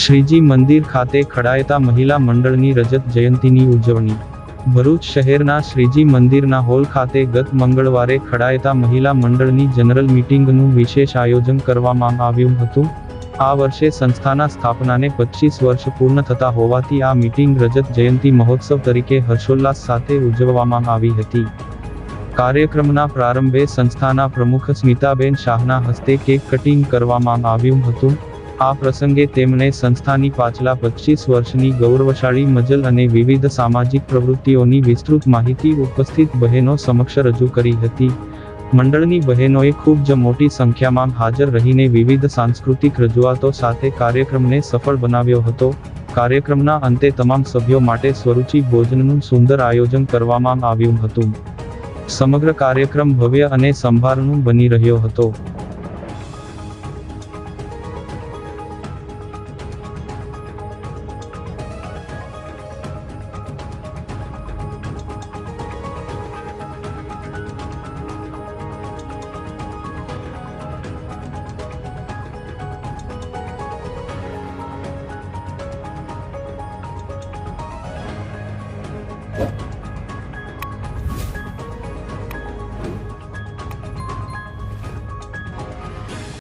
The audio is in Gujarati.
શ્રીજી મંદિર ખાતે ખડાયતા મહિલા મંડળની રજત જયંતીની ઉજવણી. ભરૂચ શહેરના શ્રીજી મંદિરના હોલ ખાતે ગત મંગળવારે ખડાયતા મહિલા મંડળની જનરલ મીટિંગનું વિશેષ આયોજન કરવામાં આવ્યું હતું. આ વર્ષે સંસ્થાના સ્થાપનાને પચીસ વર્ષ પૂર્ણ થતા હોવાથી આ મીટિંગ રજત જયંતી મહોત્સવ તરીકે હર્ષોલ્લાસ સાથે ઉજવવામાં આવી હતી. કાર્યક્રમના પ્રારંભે સંસ્થાના પ્રમુખ સ્મિતાબેન શાહના હસ્તે કેક કટિંગ કરવામાં આવ્યું હતું. આ પ્રસંગે તેમણે સંસ્થાની પાછલા પચીસ વર્ષની ગૌરવશાળી મજલ અને વિવિધ સામાજિક પ્રવૃત્તિઓની વિસ્તૃત માહિતી ઉપસ્થિત બહેનો સમક્ષ રજૂ કરી હતી. મંડળની બહેનોએ ખૂબ જ મોટી સંખ્યામાં હાજર રહીને વિવિધ સાંસ્કૃતિક રજૂઆતો સાથે કાર્યક્રમને સફળ બનાવ્યો હતો. કાર્યક્રમના અંતે તમામ સભ્યો માટે સ્વરૂચિ ભોજનનું સુંદર આયોજન કરવામાં આવ્યું હતું. સમગ્ર કાર્યક્રમ ભવ્ય અને સંભારનું બની રહ્યો હતો. 네?